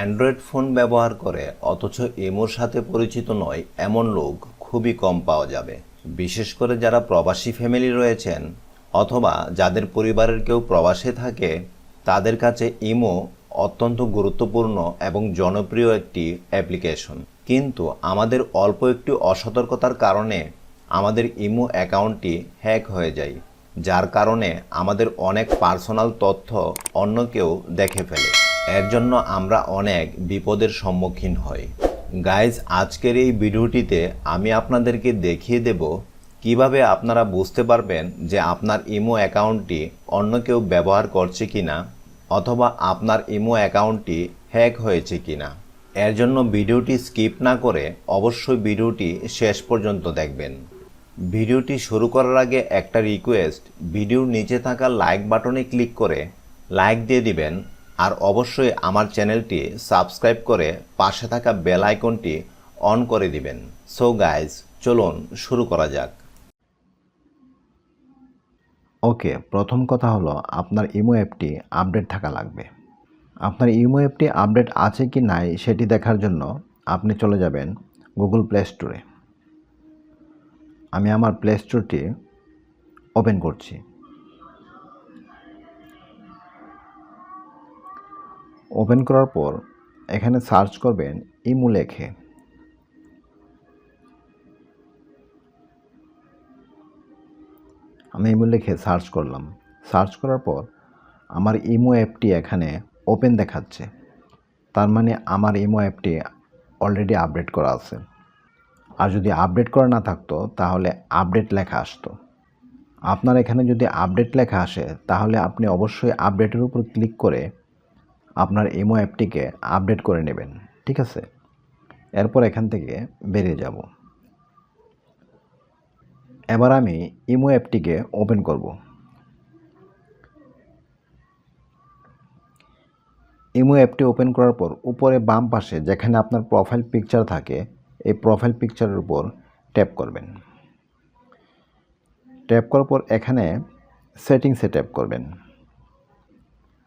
Android phone ব্যবহার করে, অথচ এমোর সাথে পরিচিত নয়, এমন লোক খুবই কম পাওয়া যাবে। বিশেষ করে যারা প্রবাসী ফ্যামিলি রয়েছেন, অথবা যাদের পরিবারের কেউ প্রবাসে থাকে, তাদের কাছে ইমো অত্যন্ত গুরুত্বপূর্ণ এবং জনপ্রিয় একটি অ্যাপ্লিকেশন। কিন্তু আমাদের অল্প একটু অসতর্কতার কারণে আমাদের ইমো অ্যাকাউন্টটি হ্যাক হয়ে যায়, যার কারণে আমাদের অনেক পার্সোনাল তথ্য অন্য কেউ দেখে ফেলে। এর জন্য আমরা অনেক বিপদের সম্মুখীন হই। গাইজ আজকের এই ভিডিওটিতে আমি আপনাদেরকে দেখিয়ে দেব কীভাবে আপনারা বুঝতে পারবেন যে আপনার ইমো অ্যাকাউন্টটি অন্য কেউ ব্যবহার করছে কিনা অথবা আপনার ইমো অ্যাকাউন্টটি হ্যাক হয়েছে কিনা। এর জন্য ভিডিওটি স্কিপ না করে অবশ্যই ভিডিওটি শেষ পর্যন্ত দেখবেন। ভিডিওটি শুরু করার আগে একটা রিকোয়েস্ট ভিডিওর নিচে থাকা লাইক বাটনে ক্লিক করে লাইক দিয়ে দিবেন। আর অবশ্যই আমার চ্যানেলটি সাবস্ক্রাইব করে পাশে থাকা বেল আইকনটি অন করে দিবেন। সো গাইজ চলুন শুরু করা যাক। ওকে প্রথম কথা হলো আপনার ইমো অ্যাপটি আপডেট থাকা লাগবে। আপনার ইমো অ্যাপটি আপডেট আছে কি নাই সেটি দেখার জন্য আপনি চলে যাবেন গুগল প্লে স্টোরে আমি আমার প্লে স্টোরটি ওপেন করছি। ওপেন করার পর এখানে সার্চ করবেন ইমু লেখে। আমি ইমু লিখে সার্চ করলাম। সার্চ করার পর আমার ইমো অ্যাপটি এখানে ওপেন দেখাচ্ছে। তার মানে আমার ইমো অ্যাপটি অলরেডি আপডেট করা আছে। আর যদি আপডেট করা না থাকতো, তাহলে আপডেট লেখা আসতো। আপনার এখানে যদি আপডেট লেখা আসে, তাহলে আপনি অবশ্যই আপডেটের উপর ক্লিক করে আপনার ইমো অ্যাপটিকে আপডেট করে নেবেন, ঠিক আছে? এরপর এখান থেকে বেরিয়ে যাব। এবার আমি ইমো অ্যাপটিকে ওপেন করব। ইমো অ্যাপটি ওপেন করার পর উপরে বাম পাশে যেখানে আপনার প্রোফাইল পিকচার থাকে, এই প্রোফাইল পিকচারের উপর ট্যাপ করবেন। ট্যাপ করার পর এখানে সেটিংসে ট্যাপ করবেন।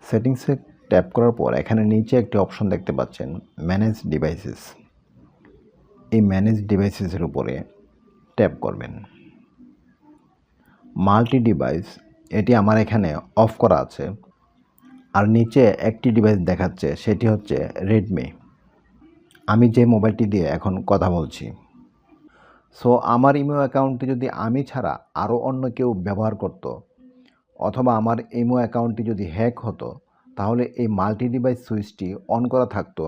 সেটিংসে ট্যাপ করার পর এখানে নিচে একটি অপশন দেখতে পাচ্ছেন ম্যানেজ ডিভাইসেস এই ম্যানেজ ডিভাইসেসের উপরে ট্যাপ করবেন। মাল্টি ডিভাইস এটি আমার এখানে অফ করা আছে। আর নিচে একটি ডিভাইস দেখাচ্ছে, সেটি হচ্ছে রেডমি আমি যে মোবাইলটি দিয়ে এখন কথা বলছি। সো আমার ইমো অ্যাকাউন্টটি যদি আমি ছাড়া আরও অন্য কেউ ব্যবহার করত, অথবা আমার ইমো অ্যাকাউন্টটি যদি হ্যাক হতো তাহলে এই মাল্টি ডিভাইস সুইচটি অন করা থাকতো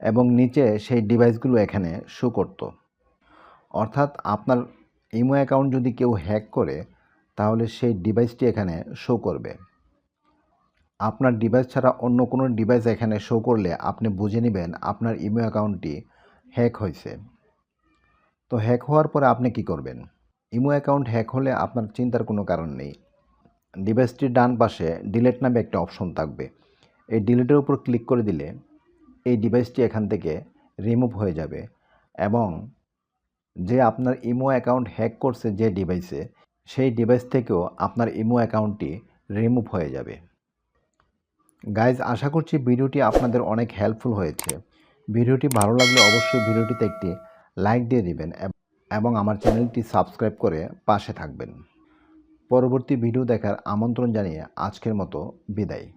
এবং নিচে সেই ডিভাইসগুলো এখানে শো করতো। অর্থাৎ আপনার ইমো অ্যাকাউন্ট যদি কেউ হ্যাক করে, তাহলে সেই ডিভাইসটি এখানে শো করবে। আপনার ডিভাইস ছাড়া অন্য কোনো ডিভাইস এখানে শো করলে আপনি বুঝে নেবেন আপনার ইমো অ্যাকাউন্টটি হ্যাক হয়েছে। তো হ্যাক হওয়ার পরে আপনি কি করবেন? ইমো অ্যাকাউন্ট হ্যাক হলে আপনার চিন্তার কোনো কারণ নেই। ডিভাইসটির ডান পাশে ডিলেট নামে একটা অপশন থাকবে। এই ডিলেটের উপর ক্লিক করে দিলে এই ডিভাইসটি এখান থেকে রিমুভ হয়ে যাবে এবং যে আপনার ইমো অ্যাকাউন্ট হ্যাক করছে যে ডিভাইসে সেই ডিভাইস থেকেও আপনার ইমো অ্যাকাউন্টটি রিমুভ হয়ে যাবে। গাইজ আশা করছি ভিডিওটি আপনাদের অনেক হেল্পফুল হয়েছে। ভিডিওটি ভালো লাগলে অবশ্যই ভিডিওটিতে একটি লাইক দিয়ে দিবেন এবং আমার চ্যানেলটি সাবস্ক্রাইব করে পাশে থাকবেন। পরবর্তী ভিডিও দেখার আমন্ত্রণ জানিয়ে আজকের মতো বিদায়।